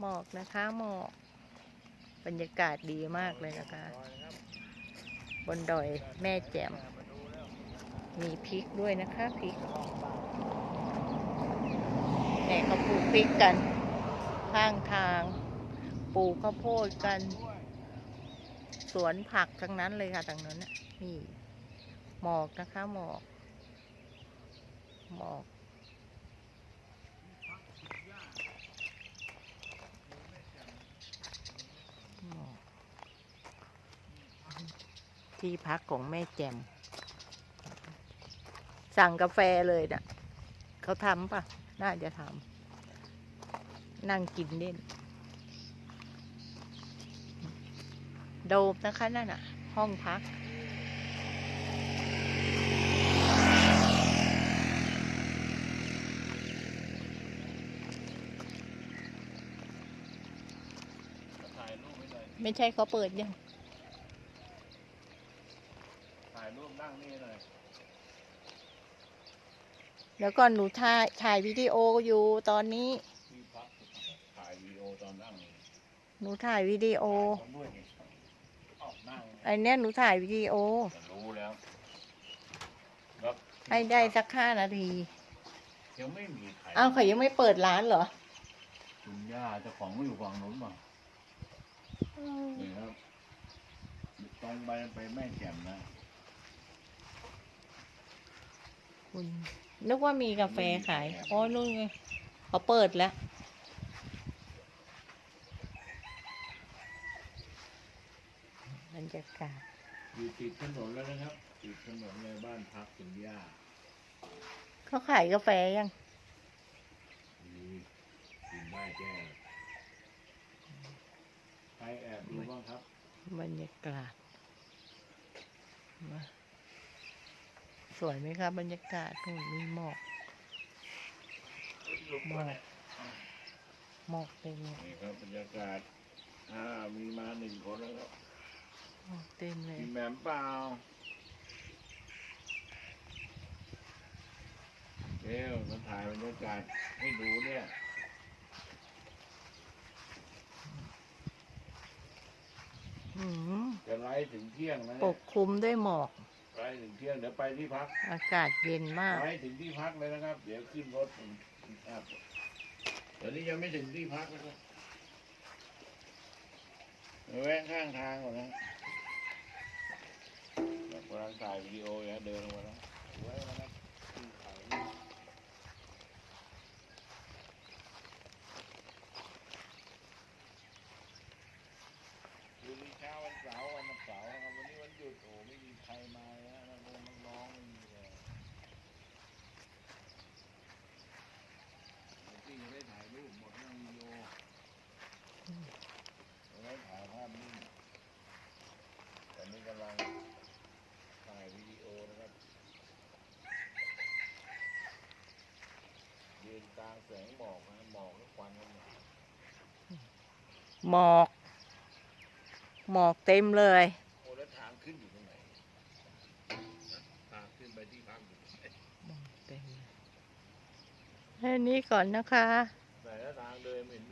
หมอกนะคะหมอก บรรยากาศดีมากเลยนะคะ บนดอยแม่แจ่ม มีพริกด้วยนะคะพริกแม่เขาปลูกพริกกัน ข้างทางปลูกข้าวโพดกัน สวนผักทั้งนั้นเลยค่ะทางนั้นนี่หมอกนะคะหมอกหมอก หมอก ที่พักของแม่แจ่มสั่งกาแฟเลยนะ่ะเขาทำปะน่าจะทำนั่งกินเล่น โดมนะคะนั่นน่ะ ห้องพักถ่ายรูปไว้หน่อยไม่ใช่เขาเปิดยัง ถ่าย รูปนั่งนี่หน่อยแล้วก็หนูถ่ายถ่ายวิดีโออยู่ตอนนี้ ที่พักถ่ายวีดีโอตอนนั่งหนูถ่ายวิดีโอ คนด้วยนี่ออกนั่งไอเนี้ยหนูถ่ายวิดีโอ จะรู้แล้วแล้วให้ได้สักห้านาที ยังไม่มีใครอ้าวเขายังไม่เปิดร้านเหรอคุณย่าเจ้าของไม่อยู่ฝั่งนู้นป่ะนี่ครับตรงไปไปแม่แจ่มนะ คุณ นึกว่ามีกาแฟขายอ๋อนู่นไงเขาเปิดแล้ว บรรยากาศอยู่ติดถนนแล้วนะครับติดถนนในบ้านพักคุณย่าเขาขายกาแฟยังมีกินได้แก้ใครแอบดูบ้างครับ บรรยากาศมาส วยไหมครับบรรยากาศโอ้มีหมอกหมอกหมอกเต็มเลยนี่ครับบรรยากาศอ่ามีมาหนึ่งคนแล้วครับหมอกเต็มเลยมีแหม่มเปล่าเดี๋ยวมาถ่ายบรรยากาศให้ดูเนี่ยอืมจะไล่ถึงเที่ยงนะปกคลุมด้วยหมอกไล่ ถึงเที่ยงเดี๋ยวไปที่พัก อากาศเย็นมากไล่ถึงที่พักเลยนะครับ เดี๋ยวขึ้นรถผมครับเดี๋ยวนี้ยังไม่ถึงที่พักนะครับเดี๋ยวแวะข้างทางก่อนนะแบบกำลังถ่ายวิดีโออยู่นะเดินลงมาแล้วไว้นะครับที่ถ่ายรูป วันนี้เช้าวันเสาร์วันเสาร์นะครับวันนี้วันหยุดโอ้ไม่มีใครมาเลยนะน้องน้องๆไม่มีเลยเดี๋ยวพี่จะได้ถ่ายรูปหมดเรื่องวิดีโอจะได้ถ่ายภาพนิ่งตอนนี้กำลังถ่ายวิดีโอนะครับยืนก ลางแสงหมอกนะหมอกและควันกันหมดหมอก หมอกเต็มเลย โอ้แล้วทางขึ้นอยู่ตรงไหนทางขึ้นไปที่พักอยู่ตรงไหนหมอกเต็มเลยแค่นี้ก่อนนะคะไหนแล้วทางเดินไม่เห็นมี